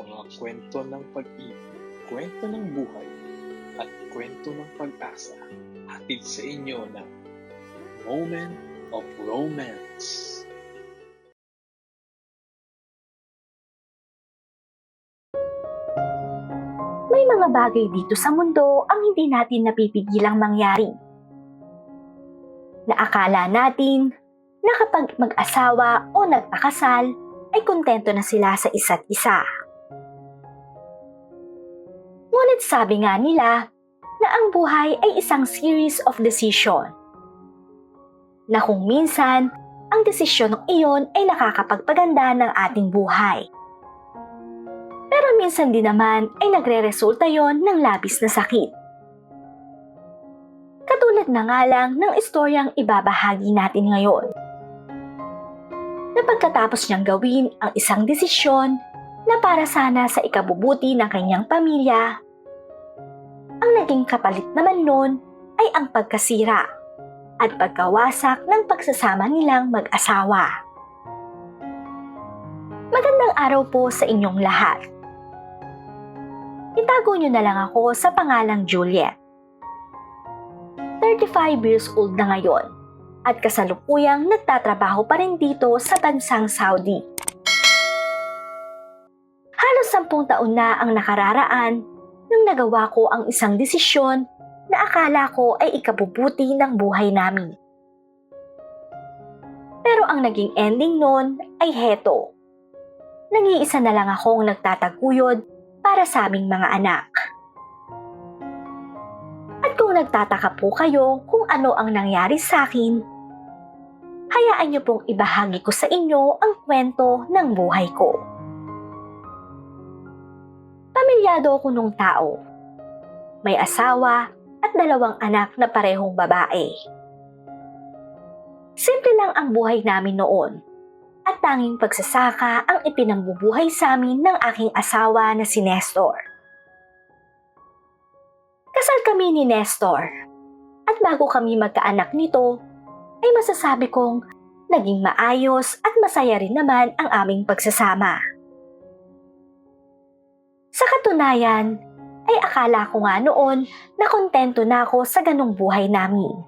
mga kwento ng pag-ibig, kwento ng buhay, at kwento ng pag-asa hatid sa inyo ng Moment of Romance. May mga bagay dito sa mundo ang hindi natin napipigilang mangyari. Naakala natin na kapag mag-asawa o nagpakasal ay kontento na sila sa isa't isa. Ngunit sabi nga nila na ang buhay ay isang series of decision. Na kung minsan, ang desisyon ng iyon ay nakakapagpaganda ng ating buhay. Pero minsan din naman ay nagre-resulta yon ng labis na sakit. Katulad na nga lang ng istoryang ibabahagi natin ngayon. Na pagkatapos niyang gawin ang isang desisyon na para sana sa ikabubuti ng kanyang pamilya, ang naging kapalit naman nun ay ang pagkasira at pagkawasak ng pagsasama nilang mag-asawa. Magandang araw po sa inyong lahat. Itago niyo na lang ako sa pangalang Juliet. 35 years old na ngayon at kasalukuyang nagtatrabaho pa rin dito sa bansang Saudi. Sampung taon na ang nakararaan nang nagawa ko ang isang desisyon na akala ko ay ikabubuti ng buhay namin. Pero ang naging ending nun ay heto. Nag-iisa na lang akong nagtataguyod para sa aming mga anak. At kung nagtataka po kayo kung ano ang nangyari sa akin, hayaan niyo pong ibahagi ko sa inyo ang kwento ng buhay ko. Pamilyado ako nung tao. May asawa at dalawang anak na parehong babae. Simple lang ang buhay namin noon at tanging pagsasaka ang ipinambubuhay sa amin ng aking asawa na si Nestor. Kasal kami ni Nestor at bago kami magkaanak nito, ay masasabi kong naging maayos at masaya rin naman ang aming pagsasama. Sa katunayan, ay akala ko nga noon na kontento na ako sa ganong buhay namin.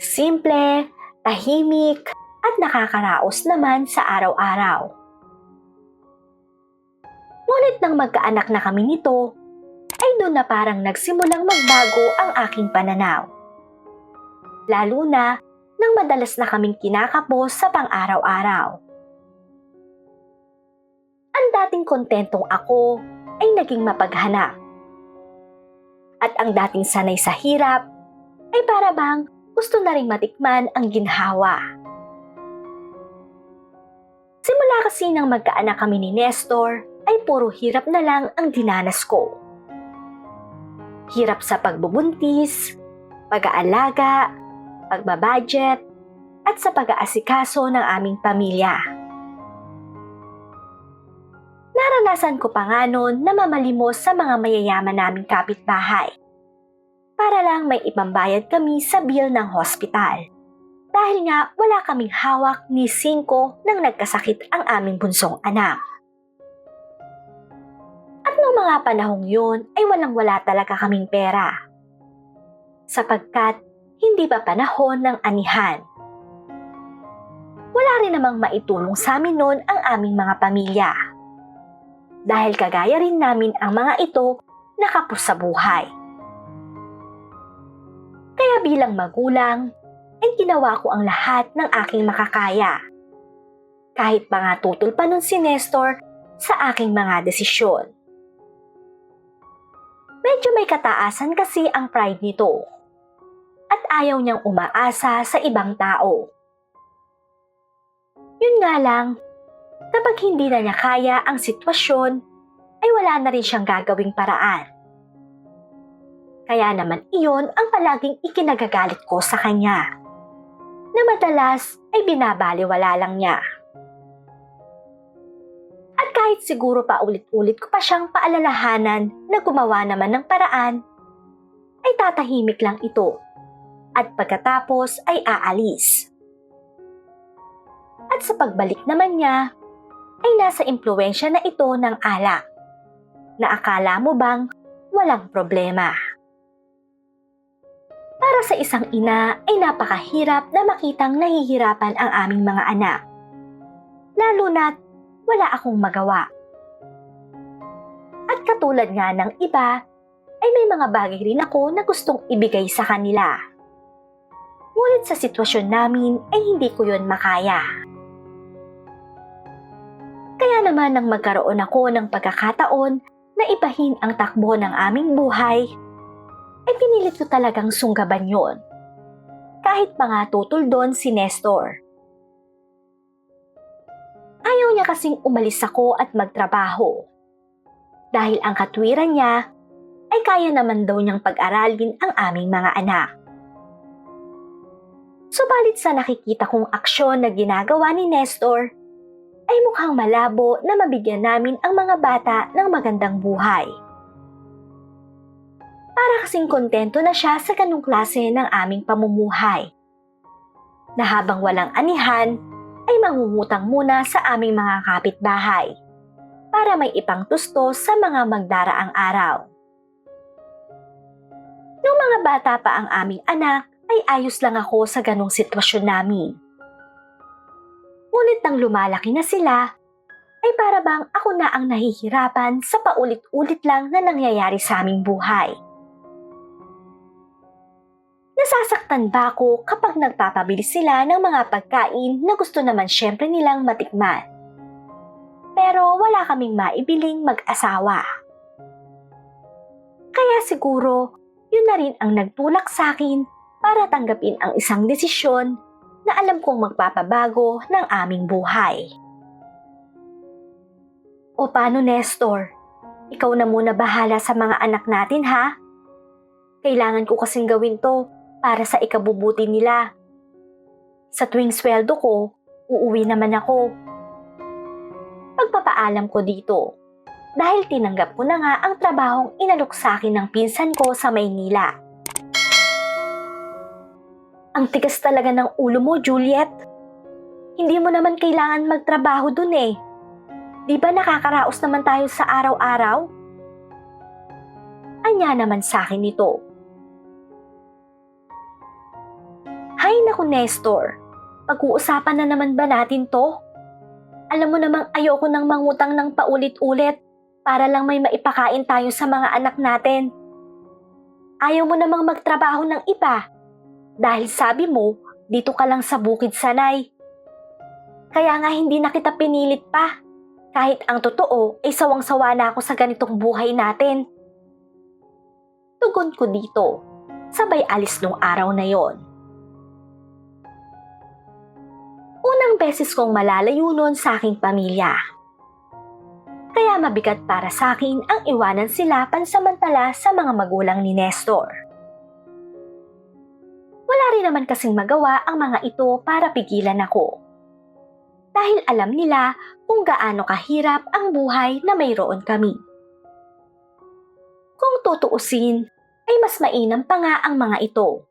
Simple, tahimik, at nakakaraos naman sa araw-araw. Ngunit nang magkaanak na kami nito, ay doon na parang nagsimulang magbago ang aking pananaw. Lalo na nang madalas na kaming kinakapos sa pang-araw-araw. Dating kontentong ako ay naging mapaghanap. At ang dating sanay sa hirap ay para bang gusto na ring matikman ang ginhawa. Simula kasi nang magkaanak kami ni Nestor, ay puro hirap na lang ang dinanas ko. Hirap sa pagbubuntis, pag-aalaga, pagbabudget, at sa pag-aasikaso ng aming pamilya. Naranasan ko pa nga noon na mamalimos sa mga mayayaman naming kapitbahay para lang may ipambayad kami sa bill ng hospital. Dahil nga wala kaming hawak ni Cinco nang nagkasakit ang aming bunsong anak. At noong mga panahong yun ay walang-wala talaga kaming pera. Sapagkat hindi pa panahon ng anihan. Wala rin namang maitulong sa amin noon ang aming mga pamilya. Dahil kagaya rin namin ang mga ito nakapos sa buhay. Kaya bilang magulang, ay ginawa ko ang lahat ng aking makakaya. Kahit nga tutol pa nun si Nestor sa aking mga desisyon. Medyo may kataasan kasi ang pride nito. At ayaw niyang umaasa sa ibang tao. Yun nga lang, kapag hindi na niya kaya ang sitwasyon, ay wala na rin siyang gagawing paraan. Kaya naman iyon ang palaging ikinagagalit ko sa kanya na madalas ay binabaliwala lang niya. At kahit siguro pa ulit-ulit ko pa siyang paalalahanan na gumawa naman ng paraan, ay tatahimik lang ito at pagkatapos ay aalis. At sa pagbalik naman niya, ay nasa impluensya na ito ng alak. Na akala mo bang walang problema? Para sa isang ina ay napakahirap na makitang nahihirapan ang aming mga anak. Lalo na't wala akong magawa. At katulad nga ng iba, ay may mga bagay rin ako na gustong ibigay sa kanila. Ngunit sa sitwasyon namin ay hindi ko yon makaya. Kaya naman nang magkaroon ako ng pagkakataon na ibahin ang takbo ng aming buhay, ay pinilit ko talagang sunggaban yon. Kahit pa nga tutol doon si Nestor. Ayaw niya kasing umalis ako at magtrabaho. Dahil ang katwiran niya ay kaya naman daw niyang pag-aralin ang aming mga anak. Subalit sa nakikita kong aksyon na ginagawa ni Nestor, ay mukhang malabo na mabigyan namin ang mga bata ng magandang buhay. Para kasing kontento na siya sa ganong klase ng aming pamumuhay. Na habang walang anihan, ay mangungutang muna sa aming mga kapitbahay para may ipang tusto sa mga magdaraang araw. Nung mga bata pa ang aming anak, ay ayos lang ako sa ganong sitwasyon namin. Ngunit nang lumalaki na sila, ay para bang ako na ang nahihirapan sa paulit-ulit lang na nangyayari sa aming buhay. Nasasaktan ba ako kapag nagpapabili sila ng mga pagkain na gusto naman syempre nilang matikman? Pero wala kaming maibiling mag-asawa. Kaya siguro, yun na rin ang nagtulak sa akin para tanggapin ang isang desisyon na alam kong magpapabago ng aming buhay. O paano, Nestor? Ikaw na muna bahala sa mga anak natin, ha? Kailangan ko kasing gawin to para sa ikabubuti nila. Sa tuwing sweldo ko, uuwi naman ako. Pagpapaalam ko dito dahil tinanggap ko na nga ang trabahong inalok sa akin ng pinsan ko sa Maynila. Ang tigas talaga ng ulo mo, Juliet. Hindi mo naman kailangan magtrabaho dun eh. Di ba nakakaraos naman tayo sa araw-araw? Anya naman sa akin ito. Hay naku, Nestor. Pag-uusapan na naman ba natin to? Alam mo namang ayoko nang mangutang ng paulit-ulit para lang may maipakain tayo sa mga anak natin. Ayaw mo namang magtrabaho ng iba dahil sabi mo, dito ka lang sa bukid sanay. Kaya nga hindi na kita pinilit pa. Kahit ang totoo ay sawang-sawa na ako sa ganitong buhay natin. Tugon ko dito, sabay alis nung araw na yon. Unang beses kong malalayo nun sa aking pamilya. Kaya mabigat para sa akin ang iwanan sila pansamantala sa mga magulang ni Nestor. Wala rin naman kasing magawa ang mga ito para pigilan ako. Dahil alam nila kung gaano kahirap ang buhay na mayroon kami. Kung tutuusin, ay mas mainam pa nga ang mga ito.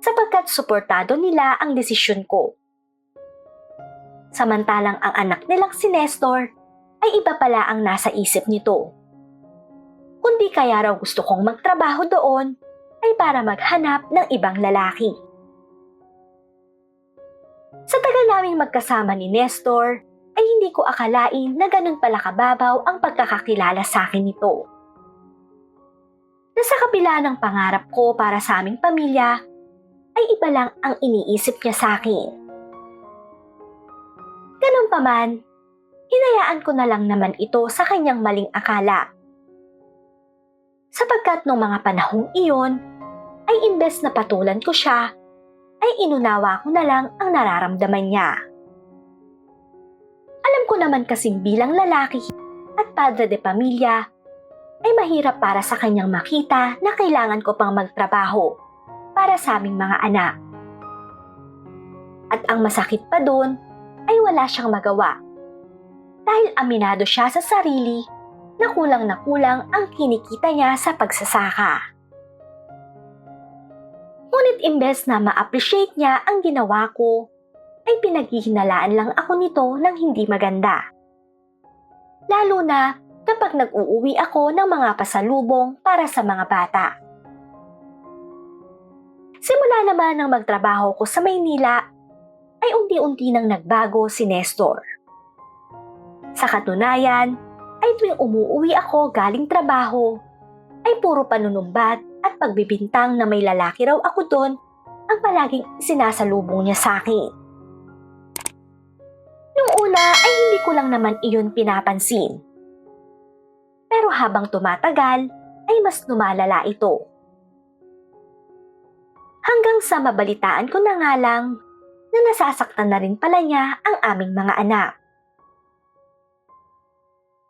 Sapagkat suportado nila ang desisyon ko. Samantalang ang anak nilang si Nestor ay iba pala ang nasa isip nito. Kundi kaya raw gusto kong magtrabaho doon ay para maghanap ng ibang lalaki. Sa tagal naming magkasama ni Nestor, ay hindi ko akalain na ganun pala kababaw ang pagkakakilala sa akin nito. Nasa kabila ng pangarap ko para sa aming pamilya, ay iba lang ang iniisip niya sa akin. Ganun pa man, hinayaan ko na lang naman ito sa kanyang maling akala. Sapagkat noong mga panahong iyon, ay imbes na patulan ko siya, ay inunawa ko na lang ang nararamdaman niya. Alam ko naman kasing bilang lalaki at padre de pamilya, ay mahirap para sa kanyang makita na kailangan ko pang magtrabaho para sa aming mga anak. At ang masakit pa doon ay wala siyang magawa. Dahil aminado siya sa sarili na kulang na kulang ang kinikita niya sa pagsasaka. Ngunit imbes na ma-appreciate niya ang ginawa ko, ay pinaghihinalaan lang ako nito ng hindi maganda. lalo na kapag nag-uuwi ako ng mga pasalubong para sa mga bata. Simula naman ng magtrabaho ko sa Maynila, ay unti-unti nang nagbago si Nestor. Sa katunayan, ay tuwing umuwi ako galing trabaho, ay puro panunumbat at pagbibintang na may lalaki raw ako doon ang palaging sinasalubong niya sa akin. Nung una ay hindi ko lang naman iyon pinapansin. Pero habang tumatagal, ay mas lumalala ito. Hanggang sa mabalitaan ko na nga lang na nasasaktan na rin pala niya ang aming mga anak.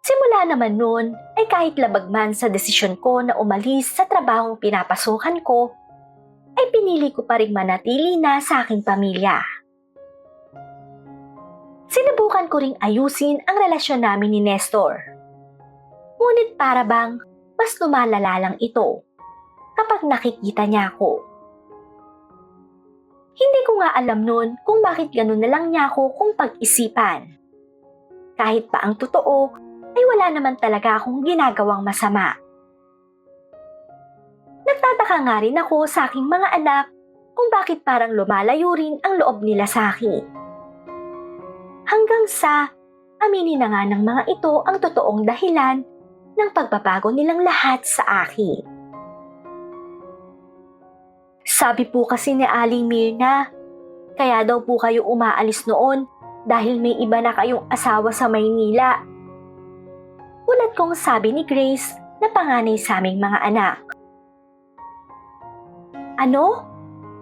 Simula naman noon ay kahit labag man sa desisyon ko na umalis sa trabahong pinapasukan ko, ay pinili ko pa rin manatili na sa aking pamilya. Sinubukan ko ring ayusin ang relasyon namin ni Nestor. Ngunit para bang mas lumalala lang ito kapag nakikita niya ako. Hindi ko nga alam noon kung bakit ganun na lang niya ako kung pag-isipan. Kahit pa ang totoo, ay wala naman talaga akong ginagawang masama. Nagtataka nga rin ako sa aking mga anak kung bakit parang lumalayo rin ang loob nila sa akin. Hanggang sa aminin na nga ng mga ito ang totoong dahilan ng pagbabago nilang lahat sa akin. Sabi po kasi ni Aling Mirna, kaya daw po kayo umaalis noon dahil may iba na kayong asawa sa Maynila. Ulat kong sabi ni Grace na panganay sa aming mga anak. Ano?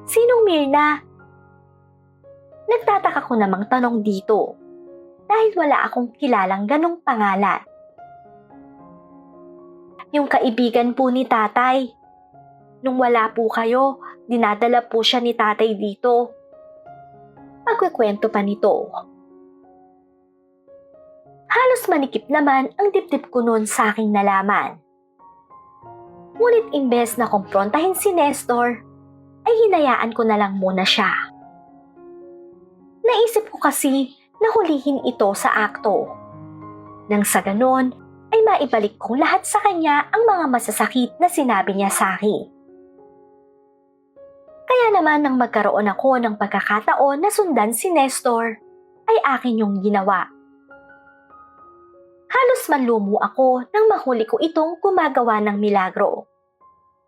Sinong Mirna? Nagtataka ko namang tanong dito dahil wala akong kilalang ganong pangalan. Yung kaibigan po ni tatay. Nung wala po kayo, dinadala po siya ni tatay dito. Pagkikwento pa nito. Halos manikip naman ang dibdib ko noon sa aking nalaman. Ngunit imbes na kumprontahin si Nestor, ay hinayaan ko na lang muna siya. Naisip ko kasi na hulihin ito sa akto. Nang sa ganon, ay maibalik kong lahat sa kanya ang mga masasakit na sinabi niya sa akin. Kaya naman nang magkaroon ako ng pagkakataon na sundan si Nestor, ay akin yung ginawa. Halos manlumo ako nang mahuli ko itong gumagawa ng milagro.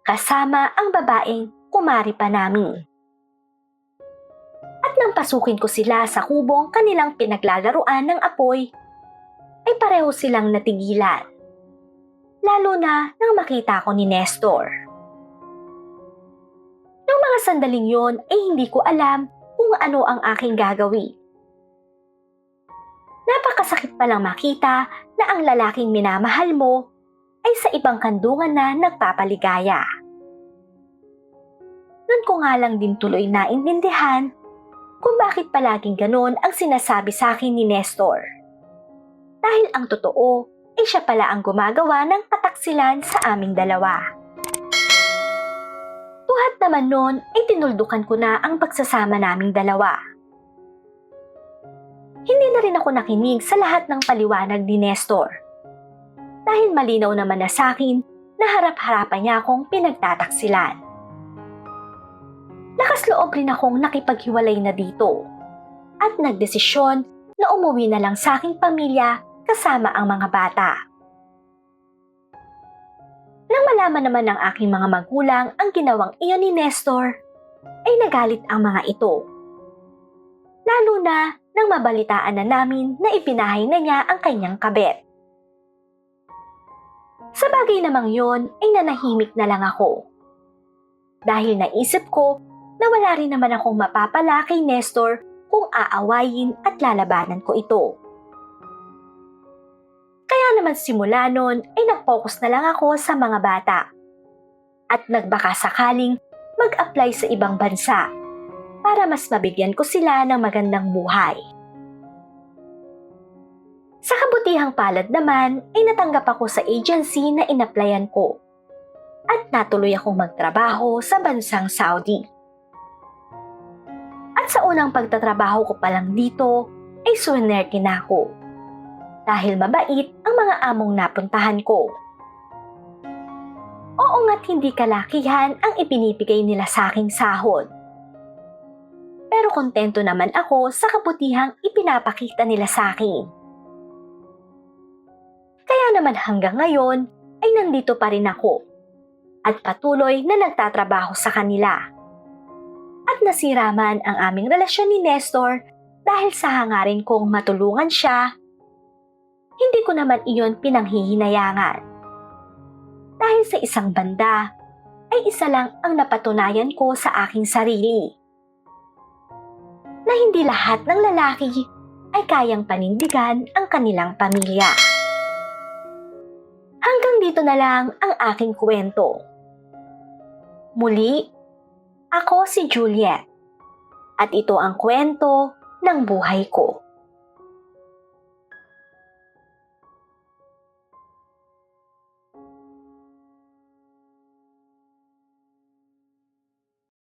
Kasama ang babaeng kumari pa namin. At nang pasukin ko sila sa kubong kanilang pinaglalaruan ng apoy, ay pareho silang natigilan. Lalo na nang makita ko ni Nestor. Noong mga sandaling yon ay hindi ko alam kung ano ang aking gagawin. Napakasakit palang makita na ang lalaking minamahal mo ay sa ibang kandungan na nagpapaligaya. Noon ko nga lang din tuloy naintindihan kung bakit palaging ganon ang sinasabi sa akin ni Nestor. Dahil ang totoo ay siya pala ang gumagawa ng kataksilan sa aming dalawa. Tuhat naman noon ay tinuldukan ko na ang pagsasama naming dalawa. Na rin ako nakinig sa lahat ng paliwanag ni Nestor. Dahil malinaw naman na sa akin na harap-harapan niya akong pinagtataksilan. Lakas loob rin akong nakipaghiwalay na dito at nagdesisyon na umuwi na lang sa aking pamilya kasama ang mga bata. Nang malaman naman ng aking mga magulang ang ginawang iyon ni Nestor, ay nagalit ang mga ito. Lalo na nang mabalitaan na namin na ipinahay na niya ang kanyang kabet. Sa bagay namang yon ay nanahimik na lang ako. Dahil naisip ko na wala rin naman akong mapapala kay Nestor kung aawayin at lalabanan ko ito. Kaya naman simula noon ay nag-focus na lang ako sa mga bata. At nagbaka sakaling mag-apply sa ibang bansa para mas mabigyan ko sila ng magandang buhay. Sa kabutihang palad naman ay natanggap ako sa agency na inaplayan ko at natuloy akong magtrabaho sa bansang Saudi. At sa unang pagtatrabaho ko pa lang dito ay swinerte na ako. dahil mabait ang mga among napuntahan ko. Oo nga't hindi kalakihan ang ipinipigay nila sa aking sahod. Pero kontento naman ako sa kabutihang ipinapakita nila sa akin. Kaya naman hanggang ngayon ay nandito pa rin ako at patuloy na nagtatrabaho sa kanila. At nasira man ang aming relasyon ni Nestor dahil sa hangarin kong matulungan siya, hindi ko naman iyon pinanghihinayangan. Dahil sa isang banda, ay isa lang ang napatunayan ko sa aking sarili. Na hindi lahat ng lalaki ay kayang panindigan ang kanilang pamilya. Hanggang dito na lang ang aking kwento. Muli, ako si Juliet. At ito ang kwento ng buhay ko.